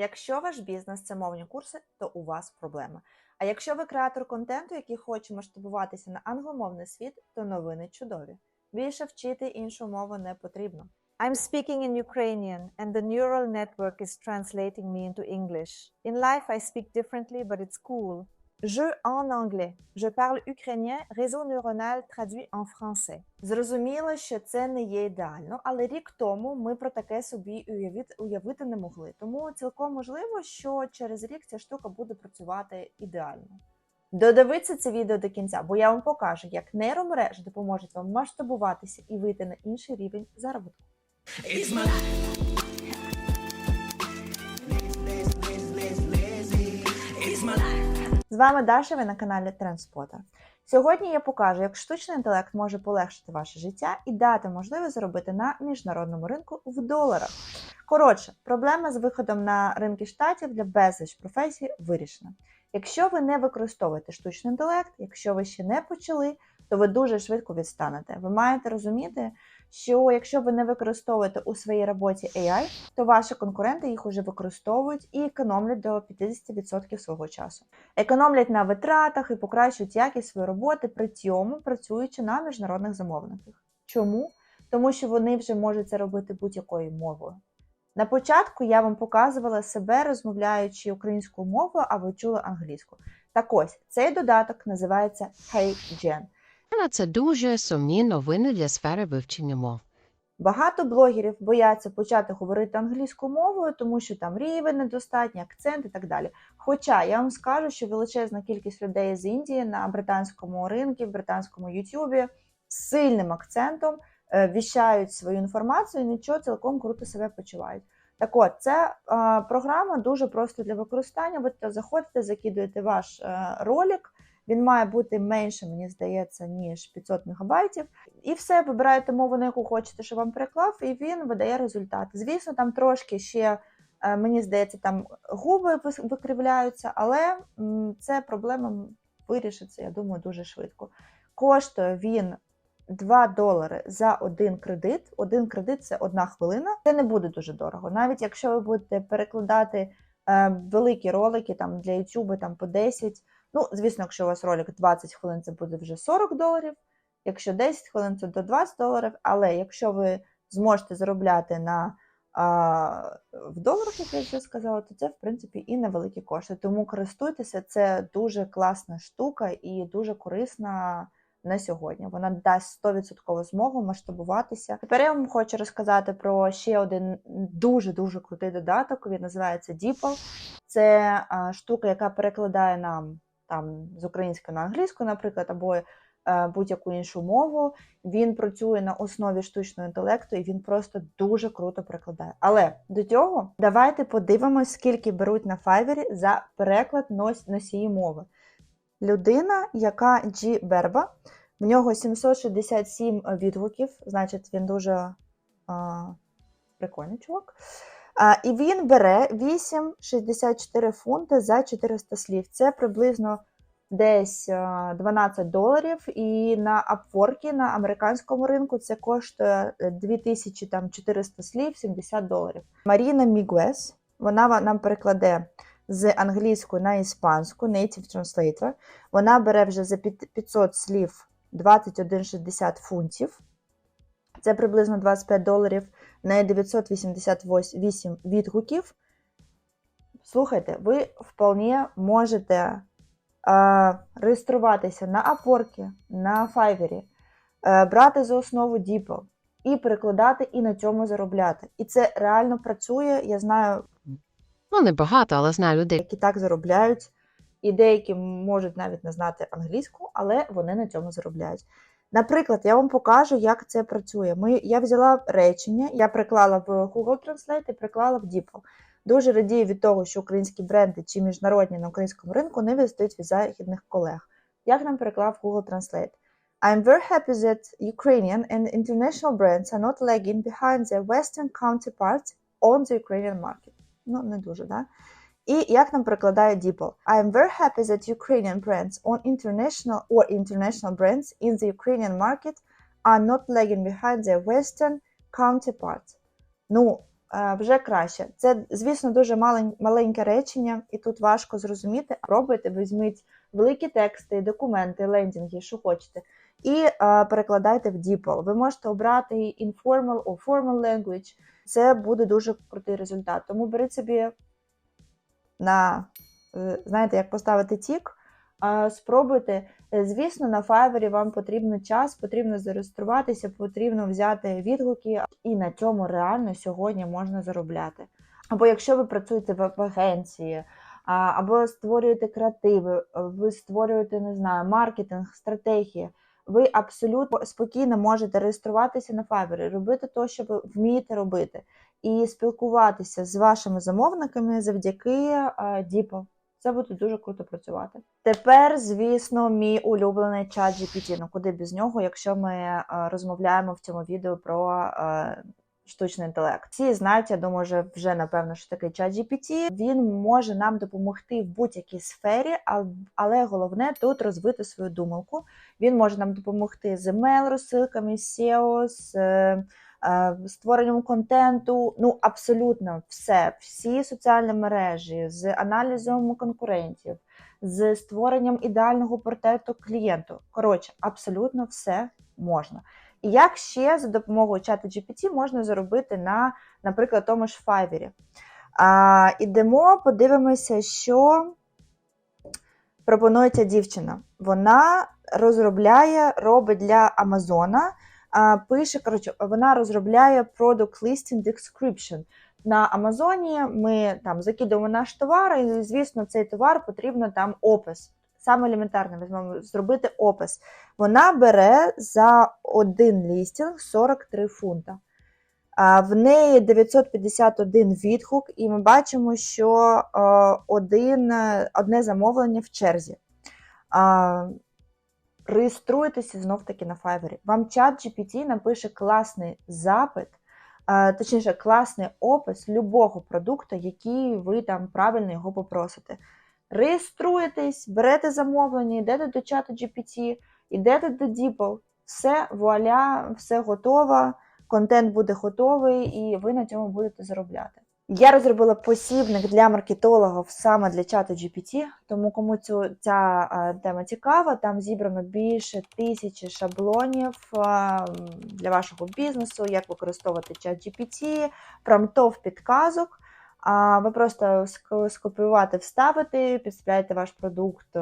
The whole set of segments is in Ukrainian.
Якщо ваш бізнес це мовні курси, то у вас проблема. А якщо ви креатор контенту, який хоче масштабуватися на англомовний світ, то новини чудові. Більше вчити іншу мову не потрібно. I'm speaking in Ukrainian, and the neural network is translating me into English. In life, I speak differently, but it's cool. Je en anglais. Je parle ukrainien, réseau neuronal traduit en français. Зрозуміло, що це не є ідеально, але рік тому ми про таке собі уявити, уявити не могли. Тому цілком можливо, що через рік ця штука буде працювати ідеально. Додивіться це відео до кінця, бо я вам покажу, як нейромережі допоможуть вам масштабуватися і вийти на інший рівень заробітку. З вами Даша, ви на каналі Трендспотер. Сьогодні я покажу, як штучний інтелект може полегшити ваше життя і дати можливість заробити на міжнародному ринку в доларах. Коротше, проблема з виходом на ринки штатів для безліч професій вирішена. Якщо ви не використовуєте штучний інтелект, якщо ви ще не почали, то ви дуже швидко відстанете. Ви маєте розуміти, що якщо ви не використовуєте у своїй роботі AI, то ваші конкуренти їх уже використовують і економлять до 50% свого часу. Економлять на витратах і покращують якість своєї роботи, при цьому працюючи на міжнародних замовниках. Чому? Тому що вони вже можуть це робити будь-якою мовою. На початку я вам показувала себе, розмовляючи українською мовою, а ви чули англійську. Так ось цей додаток називається HeyGen. На це дуже сумні новини для сфери вивчення мов. Багато блогерів бояться почати говорити англійською мовою, тому що там рівень недостатній, акцент і так далі. Хоча я вам скажу, що величезна кількість людей з Індії на британському ринку, в британському Ютубі з сильним акцентом е, віщають свою інформацію і нічого цілком круто себе почувають. Так от, це е, програма дуже просто для використання. Ви заходите, закидуєте ваш е, ролик. Він має бути менше, мені здається, ніж 500 мегабайтів. І все, вибираєте мову, на яку хочете, щоб вам переклав, і він видає результат. Звісно, там трошки ще, е, мені здається, там губи викривляються, але це проблема вирішиться, я думаю, дуже швидко. Коштує він 2 долари за один кредит. Один кредит це одна хвилина. Це не буде дуже дорого. Навіть якщо ви будете перекладати е, великі ролики там для YouTube там по 10. Ну, звісно, якщо у вас ролик 20 хвилин, це буде вже 40 доларів. Якщо 10 хвилин, це до 20 доларів. Але якщо ви зможете заробляти на а, в доларах, як я вже сказала, то це в принципі і невеликі кошти. Тому користуйтеся, це дуже класна штука і дуже корисна на сьогодні. Вона дасть 100% змогу масштабуватися. Тепер я вам хочу розказати про ще один дуже дуже крутий додаток. Він називається DeepL. Це штука, яка перекладає нам там з української на англійську, наприклад, або е, будь-яку іншу мову. Він працює на основі штучного інтелекту і він просто дуже круто перекладає. Але до цього давайте подивимось, скільки беруть на Fiverr за переклад носії мови. Людина, яка G Берба, в нього 767 відгуків, значить, він дуже а, прикольний чувак. І він бере 8,64 фунти за 400 слів. Це приблизно десь 12 доларів. І на Upwork, на американському ринку, це коштує е, 2400 слів 70 доларів. Маріна Мігуес, вона нам перекладе з англійської на іспанську, native translator. Вона бере вже за 500 слів 21,60 фунтів. Це приблизно 25 доларів на 988 відгуків. Слухайте, ви вполне можете е, реєструватися на Upwork, на Fiverr, е, брати за основу DeepL і перекладати, і на цьому заробляти. І це реально працює. Я знаю Ну, не багато, але знаю людей. які так заробляють, і деякі можуть навіть не знати англійську, але вони на цьому заробляють. Наприклад, я вам покажу, як це працює. Ми, я взяла речення, я приклала в Google Translate і приклала в DeepL. Дуже радію від того, що українські бренди чи міжнародні на українському ринку не відстають від західних колег. Як нам переклав Google Translate? I'm very happy that Ukrainian and international brands are not lagging behind their Western counterparts on the Ukrainian market. Ну, не дуже, да? І як нам перекладає DeepL? I am very happy that Ukrainian brands on international or international brands in the Ukrainian market are not lagging behind their Western counterparts. Ну, е, вже краще. Це, звісно, дуже маленьке речення, і тут важко зрозуміти. Пробуйте, візьміть великі тексти, документи, лендінги, що хочете, і е, перекладайте в DeepL. Ви можете обрати informal or formal language. Це буде дуже крутий результат. Тому беріть собі на, е, знаєте, як поставити тік. Спробуйте. Е, Звісно, на Fiverr вам потрібен час, потрібно зареєструватися, потрібно взяти відгуки, і на цьому реально сьогодні можна заробляти. Або якщо ви працюєте в агенції, або створюєте креативи, е, ви створюєте, не знаю, маркетинг, стратегії, ви абсолютно спокійно можете реєструватися на Fiverr, робити те, що ви вмієте робити, і спілкуватися з вашими замовниками завдяки е, DeepL. Це буде дуже круто працювати. Тепер, звісно, мій улюблений чат GPT. Ну куди без нього, якщо ми е, розмовляємо в цьому відео про е, штучний інтелект. Всі знають, я думаю, вже, вже напевно, що таке чат GPT. Він може нам допомогти в будь-якій сфері, але головне тут розвити свою думалку. Він може нам допомогти з емейл-розсилками, SEO, з створенням контенту. Ну, абсолютно все, всі соціальні мережі, з аналізом конкурентів, з створенням ідеального портрету клієнту. Коротше, абсолютно все можна. І як ще за допомогою чату GPT можна заробити на, наприклад, тому ж Fiverr? А, ідемо, подивимося, що пропонує ця дівчина. Вона розробляє, робить для Амазона, пише, коротше, вона розробляє Product Listing Description. На Амазоні ми там закидуємо наш товар, і, звісно, цей товар потрібно там опис. Саме елементарне візьмемо зробити опис. Вона бере за один лістінг 43 фунта. В неї 951 відгук, і ми бачимо, що е, один, е, одне замовлення в черзі. Реєструйтеся знов-таки на Fiverr. Вам чат GPT напише класний запит, точніше, класний опис любого продукту, який ви там правильно його попросите. Реєструєтесь, берете замовлення, йдете до чату GPT, йдете до DeepL, все, вуаля, все готово, контент буде готовий, і ви на цьому будете заробляти. Я розробила посібник для маркетологів саме для чату GPT, тому кому цю, ця е, тема цікава, там зібрано більше тисячі шаблонів е, для вашого бізнесу, як використовувати чат GPT, промтов підказок. А ви просто скопіювати, вставити, підставляєте ваш продукт, е,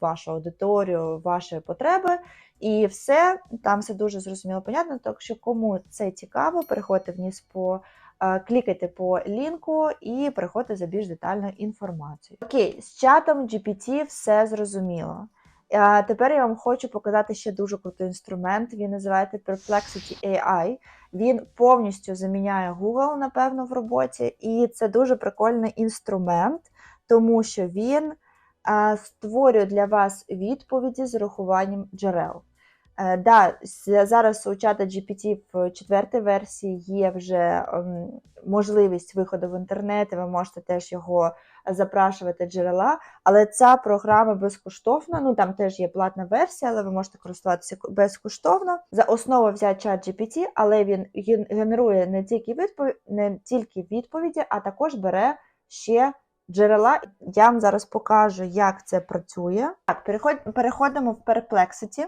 вашу аудиторію, ваші потреби, і все там все дуже зрозуміло, понятно. Так що кому це цікаво, переходьте вниз по клікайте по лінку і переходьте за більш детальною інформацією. Окей, з чатом GPT все зрозуміло. А тепер я вам хочу показати ще дуже крутий інструмент. Він називається Perplexity AI. Він повністю заміняє Google, напевно, в роботі, і це дуже прикольний інструмент, тому що він створює для вас відповіді з урахуванням джерел. Е, да, зараз у чата GPT в четвертій версії є вже ем, можливість виходу в інтернет, і ви можете теж його запрашувати джерела, але ця програма безкоштовна. Ну там теж є платна версія, але ви можете користуватися безкоштовно. За основу взяти чат GPT, але він генерує не тільки відповіді, не тільки відповіді, а також бере ще джерела. Я вам зараз покажу, як це працює. Так, переход- переходимо в Perplexity.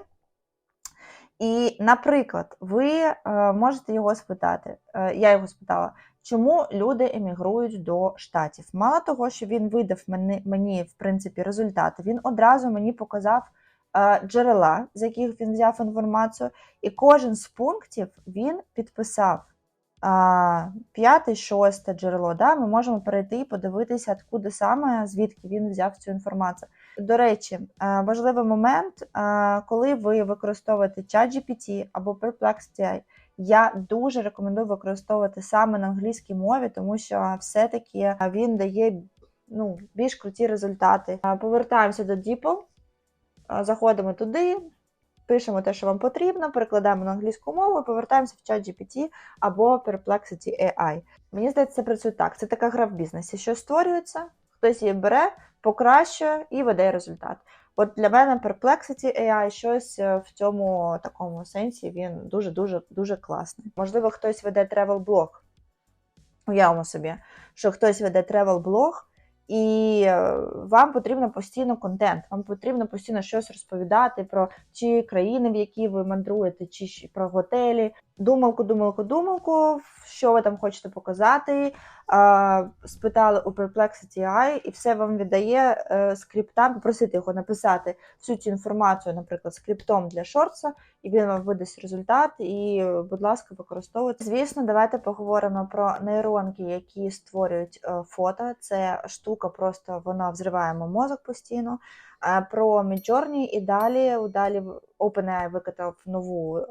І, наприклад, ви е, можете його спитати. Е, я його спитала, чому люди емігрують до штатів. Мало того, що він видав мені, в принципі результати, він одразу мені показав е, джерела, з яких він взяв інформацію, і кожен з пунктів він підписав. П'яте, шосте джерело. Да? Ми можемо перейти і подивитися, откуди саме, звідки він взяв цю інформацію. До речі, е, важливий момент, е, коли ви використовуєте ChatGPT або Perplexity я дуже рекомендую використовувати саме на англійській мові, тому що все-таки він дає ну, більш круті результати. Е, Повертаємося до DeepL, е, заходимо туди, пишемо те, що вам потрібно, перекладаємо на англійську мову, повертаємося в ChatGPT або Perplexity AI. Мені здається, це працює так. Це така гра в бізнесі, що створюється, хтось її бере, покращує і веде результат. От для мене Perplexity AI щось е, в цьому такому сенсі він дуже дуже класний. Можливо, хтось веде travel блог Уявимо собі, що хтось веде тревел-блог, і е, вам потрібно постійно контент, вам потрібно постійно щось розповідати про чи країни, в які ви мандруєте, чи про готелі. Думалку, думалку, думалку, що ви там хочете показати. Спитали у Perplexity AI, і все вам віддає е, скриптам, попросити його написати всю цю інформацію, наприклад, скриптом для шортса, і він вам видасть результат. І, будь ласка, використовуйте. Звісно, давайте поговоримо про нейронки, які створюють е, фото. Це штука, просто вона взриває мозок постійно. Про Midjourney і далі, далі OpenAI викатав нову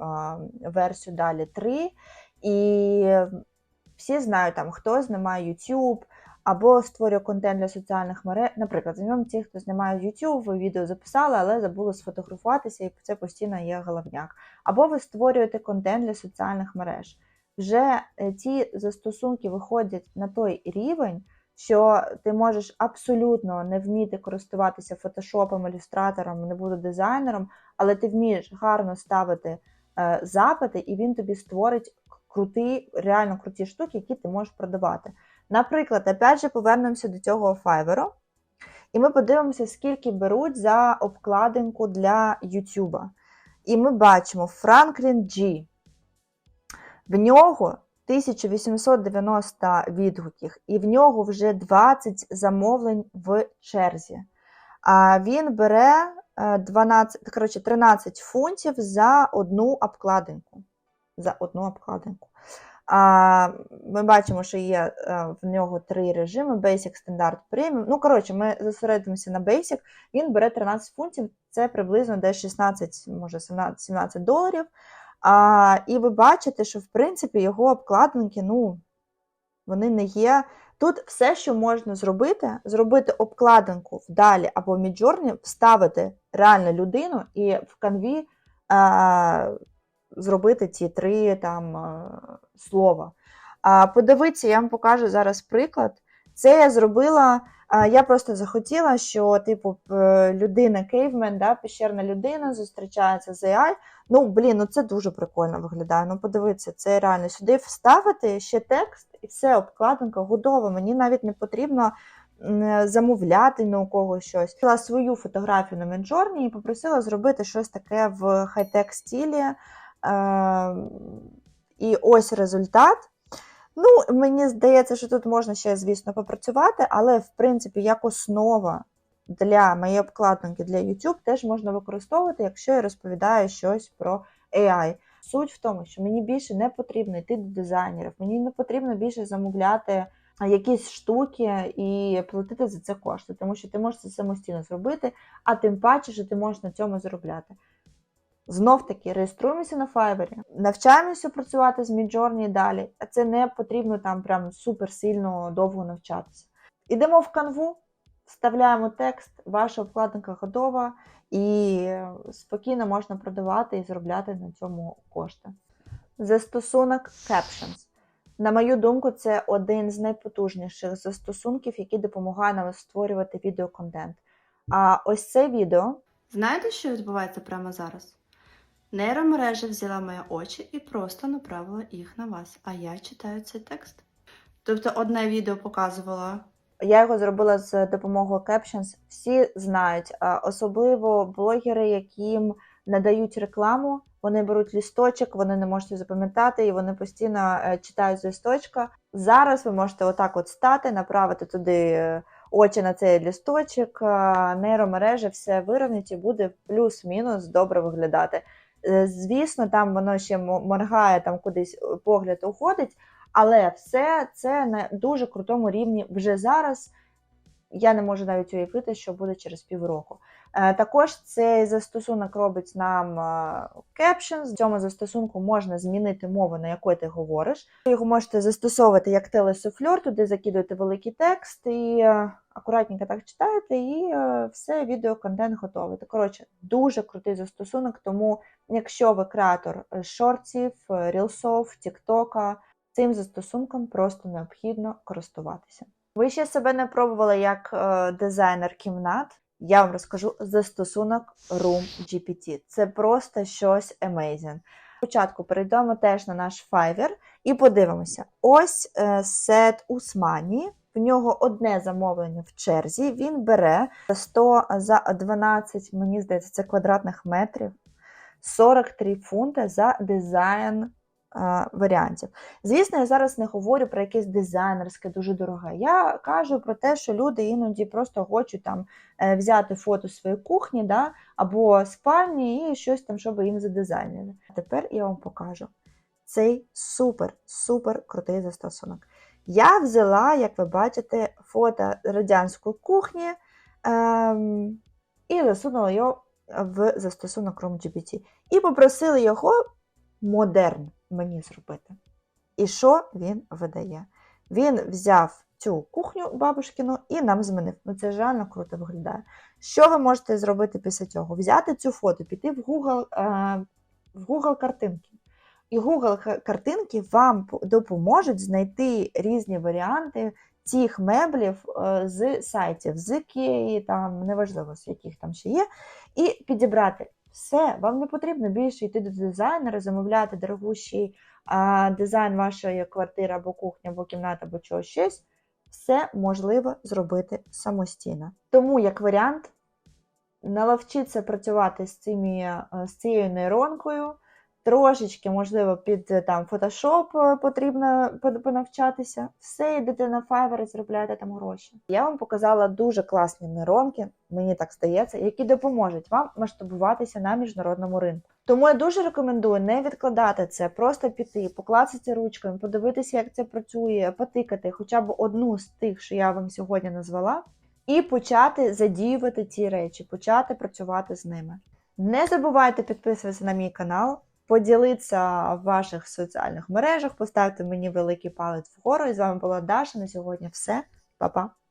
версію далі 3. І всі знають, там хто знімає YouTube або створює контент для соціальних мереж. Наприклад, візьмемо ті, хто знімає YouTube, ви відео записали, але забули сфотографуватися, і це постійно є головняк. Або ви створюєте контент для соціальних мереж. Вже е, ті застосунки виходять на той рівень, що ти можеш абсолютно не вміти користуватися фотошопом, ілюстратором, не буду дизайнером, але ти вмієш гарно ставити е, запити, і він тобі створить круті, реально круті штуки, які ти можеш продавати. Наприклад, опять же, повернемося до цього Fiverr, і ми подивимося, скільки беруть за обкладинку для YouTube. І ми бачимо Franklin G. В нього 1890 відгуків, і в нього вже 20 замовлень в черзі. А він бере е, 12, коротше, 13 фунтів за одну обкладинку. За одну обкладинку. А, ми бачимо, що є е, в нього три режими: Basic, Standard, Premium. Ну, коротше, ми зосередимося на Basic. Він бере 13 фунтів, це приблизно десь 16, може 17, 17 доларів. А, і ви бачите, що в принципі його обкладинки, ну, вони не є. Тут все, що можна зробити, зробити обкладинку вдалі або в Midjourney, вставити реально людину і в канві а, зробити ці три там слова. А, подивіться, я вам покажу зараз приклад. Це я зробила. А, Я просто захотіла, що, типу, людина кейвмен, да, пещерна людина зустрічається з AI. Ну, блін, ну це дуже прикольно виглядає. Ну, подивіться, це реально сюди вставити ще текст, і все, обкладинка готова. Мені навіть не потрібно замовляти на у когось щось. Взяла свою фотографію на Midjourney і попросила зробити щось таке в хай-тек стілі. Е, і ось результат. Ну, мені здається, що тут можна ще, звісно, попрацювати, але в принципі, як основа для моєї обкладинки для YouTube теж можна використовувати, якщо я розповідаю щось про AI. Суть в тому, що мені більше не потрібно йти до дизайнерів, мені не потрібно більше замовляти якісь штуки і платити за це кошти, тому що ти можеш це самостійно зробити, а тим паче, що ти можеш на цьому заробляти. Знов таки реєструємося на Fiverr, навчаємося працювати з Midjourney далі, а це не потрібно там прям супер сильно довго навчатися. Ідемо в канву, вставляємо текст, ваша обкладинка готова, і спокійно можна продавати і заробляти на цьому кошти. Застосунок Captions. На мою думку, це один з найпотужніших застосунків, який допомагає нам створювати відеоконтент. А ось це відео Знаєте, що відбувається прямо зараз? Нейромережа взяла мої очі і просто направила їх на вас, а я читаю цей текст. Тобто одне відео показувало Я його зробила з допомогою Captions. Всі знають, особливо блогери, яким надають рекламу. Вони беруть лісточок, вони не можуть запам'ятати, і вони постійно е, читають з лісточка. Зараз ви можете отак от стати, направити туди е, очі на цей лісточок, нейромережа все вирівнять і буде плюс-мінус добре виглядати. Е, Звісно, там воно ще мо- моргає, там кудись е, погляд уходить, але все це на дуже крутому рівні вже зараз. Я не можу навіть уявити, що буде через півроку. Е, Також цей застосунок робить нам captions. В цьому застосунку можна змінити мову, на якої ти говориш. Його можете застосовувати як телесуфльор, туди закидуєте великий текст і акуратненько так читаєте, і е, все, відеоконтент готовий. Та, коротше, дуже крутий застосунок, тому якщо ви креатор е, шортів, е, рілсов, тіктока, цим застосунком просто необхідно користуватися. Ви ще себе не пробували як дизайнер кімнат. Я вам розкажу застосунок Room GPT. Це просто щось amazing. Спочатку перейдемо теж на наш Fiverr І подивимося: ось сет Усмані. В нього одне замовлення в черзі. Він бере 100 за 12, мені здається, це квадратних метрів, 43 фунти за дизайн е, варіантів. Звісно, я зараз не говорю про якесь дизайнерське, дуже дороге. Я кажу про те, що люди іноді просто хочуть там е, взяти фото своєї кухні да, або спальні і щось там, щоб їм задизайнили. Тепер я вам покажу цей супер, супер крутий застосунок. Я взяла, як ви бачите, фото радянської кухні ем, і засунула його в застосунок RoomGPT. І попросила його модерн мені зробити. І що він видає? Він взяв цю кухню бабушкину і нам змінив. Ну це реально круто виглядає. Що ви можете зробити після цього? Взяти цю фото, піти в Google, е, в Google картинки. І Google картинки вам допоможуть знайти різні варіанти цих меблів е, з сайтів, з Ikea, там неважливо, з яких там ще є, і підібрати все. Вам не потрібно більше йти до дизайнера, замовляти дорогущий дизайн вашої квартири або кухні, або кімнати, або чогось щось. Все можливо зробити самостійно. Тому, як варіант, наловчіться працювати з, цими, е, з цією нейронкою. Трошечки, можливо, під е, там Photoshop е, потрібно понавчатися. Все йдете на Fiverr і заробляєте там гроші. Я вам показала дуже класні нейронки, мені так здається, які допоможуть вам масштабуватися на міжнародному ринку. Тому я дуже рекомендую не відкладати це, просто піти, поклацати ручками, подивитися, як це працює, потикати хоча б одну з тих, що я вам сьогодні назвала, і почати задіювати ці речі, почати працювати з ними. Не забувайте підписуватися на мій канал, поділитися в ваших соціальних мережах, поставте мені великий палець вгору. І з вами була Даша. На сьогодні все. Па-па!